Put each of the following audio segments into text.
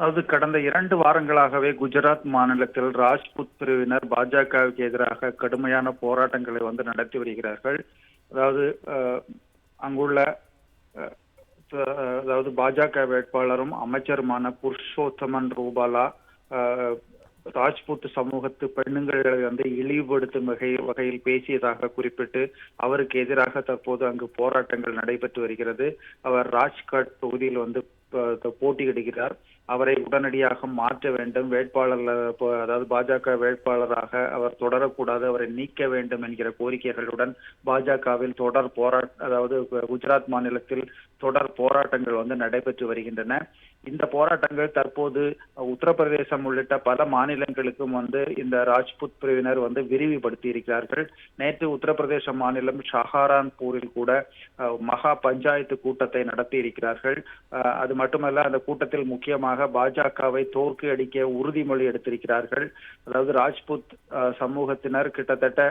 அதாவது கடந்த இரண்டு வாரங்களாகவே குஜராத் மாநிலத்தில் ராஜ்புத் பிரிவினர் பாஜகவுக்கு எதிராக கடுமையான போராட்டங்களை வந்து நடத்தி வருகிறார்கள். அதாவது அங்குள்ள அதாவது பாஜக வேட்பாளரும் அமைச்சருமான புருஷோத்தமன் ரூபாலா அஹ், ராஜ்புத் சமூகத்து பெண்ணுங்களை வந்து இழிவுபடுத்தும் வகை வகையில் பேசியதாக குறிப்பிட்டு அவருக்கு எதிராக தற்போது அங்கு போராட்டங்கள் நடைபெற்று வருகிறது. அவர் ராஜ்காட் தொகுதியில் வந்து போட்டி போட்டியிடுகிறார். அவரை உடனடியாக மாற்ற வேண்டும். வேட்பாளர் அதாவது பாஜக வேட்பாளராக அவர் தொடரக்கூடாது. அவரை நீக்க வேண்டும் என்கிற கோரிக்கைகளுடன் பாஜகவில் தொடர் போராட்ட அதாவது குஜராத் மாநிலத்தில் தொடர் போராட்டங்கள் வந்து நடைபெற்று வருகின்றன. இந்த போராட்டங்கள் தற்போது உத்தரப்பிரதேசம் உள்ளிட்ட பல மாநிலங்களுக்கும் வந்து இந்த ராஜ்புத் பிரிவினர் வந்து விரிவுபடுத்தி இருக்கிறார்கள் நேற்று உத்தரப்பிரதேச மாநிலம் ஷஹாரான்பூரில் கூட மகா பஞ்சாயத்து கூட்டத்தை நடத்தி இருக்கிறார்கள் அது மட்டுமல்ல அந்த கூட்டத்தில் முக்கியமாக பாஜகவை தோற்கு அடிக்க உறுதிமொழி எடுத்திருக்கிறார்கள். அதாவது ராஜ்புத் சமூகத்தினர் கிட்டத்தட்ட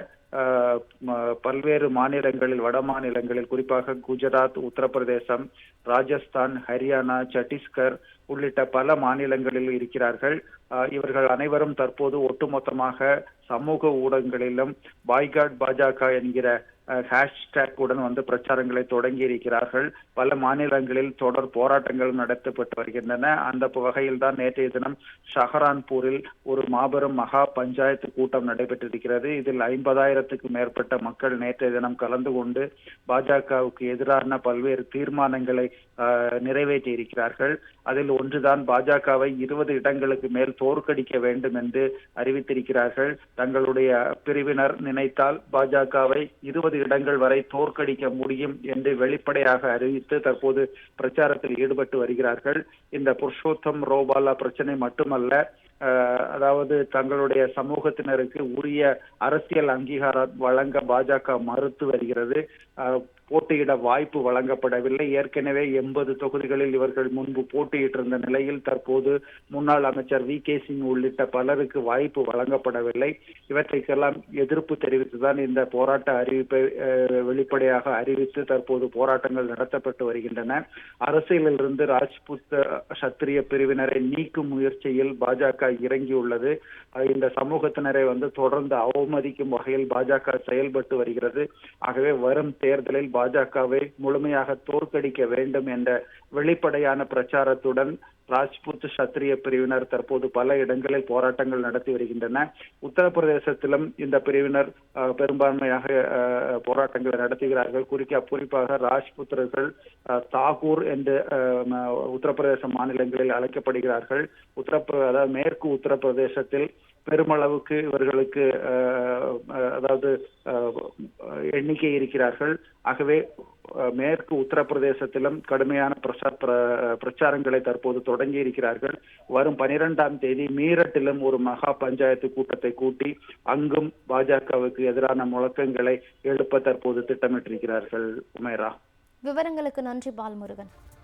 பல்வேறு மாநிலங்களில் வட மாநிலங்களில் குறிப்பாக குஜராத் உத்தரப்பிரதேசம் ராஜஸ்தான் ஹரியானா சத்தீஸ்கர் உள்ளிட்ட பல மாநிலங்களில் இருக்கிறார்கள். அஹ், இவர்கள் அனைவரும் தற்போது ஒட்டுமொத்தமாக சமூக ஊடகங்களிலும் பாய்காட் பாஜக என்கிற ஹேஷ்டேக் உடன் வந்து பிரச்சாரங்களை தொடங்கி இருக்கிறார்கள் பல மாநிலங்களில் தொடர் போராட்டங்கள் நடத்தப்பட்டு வருகின்றன. அந்த வகையில் தான் நேற்றைய தினம் ஷஹரான்பூரில் ஒரு மாபெரும் மகா பஞ்சாயத்து கூட்டம் நடைபெற்றிருக்கிறது. இதில் ஐம்பதாயிரத்துக்கு மேற்பட்ட மக்கள் நேற்றைய தினம் கலந்து கொண்டு பாஜகவுக்கு எதிரான பல்வேறு தீர்மானங்களை ஆஹ், நிறைவேற்றி இருக்கிறார்கள் அதில் ஒன்றுதான் பாஜகவை இருபது இடங்களுக்கு மேல் தோற்கடிக்க வேண்டும் என்று அறிவித்திருக்கிறார்கள். தங்களுடைய பிரிவினர் நினைத்தால் பாஜகவை இருபது இடங்கள் வரை தோற்கடிக்க முடியும் என்று வெளிப்படையாக அறிவித்து தற்போது பிரச்சாரத்தில் ஈடுபட்டு வருகிறார்கள். இந்த புருஷோத்தம் ரோபாலா பிரச்சனை மட்டுமல்ல அதாவது தங்களுடைய சமூகத்தினருக்கு உரிய அரசியல் அங்கீகாரம் வழங்க பாஜக மறுத்து வருகிறது. போட்டியிட வாய்ப்பு வழங்கப்படவில்லை. ஏற்கனவே எண்பது தொகுதிகளில் இவர்கள் முன்பு போட்டியிட்டிருந்த நிலையில் தற்போது முன்னாள் அமைச்சர் வி கே சிங் உள்ளிட்ட பலருக்கு வாய்ப்பு வழங்கப்படவில்லை. இவற்றைக்கெல்லாம் எதிர்ப்பு தெரிவித்துதான் இந்த போராட்ட அறிவிப்பை வெளிப்படையாக அறிவித்து தற்போது போராட்டங்கள் நடத்தப்பட்டு வருகின்றன. அரசியலிலிருந்து ராஜ்புத் சத்திரிய பிரிவினரை நீக்கும் முயற்சியில் பாஜக இறங்கியுள்ளது. இந்த சமூகத்தினரை வந்து தொடர்ந்து அவமதிக்கும் வகையில் பாஜக செயல்பட்டு வருகிறது. ஆகவே வரும் தேர்தலில் பாஜகவை முழுமையாக தோற்கடிக்க வேண்டும் என்ற வெளிப்படையான பிரச்சாரத்துடன் ராஜ்புத் சத்திரிய பிரிவினர் தற்போது பல இடங்களில் போராட்டங்கள் நடத்தி வருகின்றன. உத்தரப்பிரதேசத்திலும் இந்த பிரிவினர் பெரும்பான்மையாக போராட்டங்களை நடத்துகிறார்கள். குறிக்க குறிப்பாக ராஜ்புத்திரர்கள் தாகூர் என்று உத்தரப்பிரதேச மாநிலங்களில் அழைக்கப்படுகிறார்கள். உத்தரப்பிர அதாவது மேற்கு உத்தரப்பிரதேசத்தில் பெருமளவுக்கு இவர்களுக்கு அதாவது எண்ணிக்கை இருக்கிறார்கள். ஆகவே மேற்கு உத்தரப்பிரதேசத்திலும் கடுமையான பிரசா- பிரச்சாரங்களை தற்போது தொடங்கி இருக்கிறார்கள். வரும் பனிரெண்டாம் தேதி மீரட்டிலும் ஒரு மகா பஞ்சாயத்து கூட்டத்தை கூட்டி அங்கும் பாஜகவுக்கு எதிரான முழக்கங்களை எழுப்ப தற்போது திட்டமிட்டிருக்கிறார்கள். உமேரா. விவரங்களுக்கு நன்றி பால்முருகன்.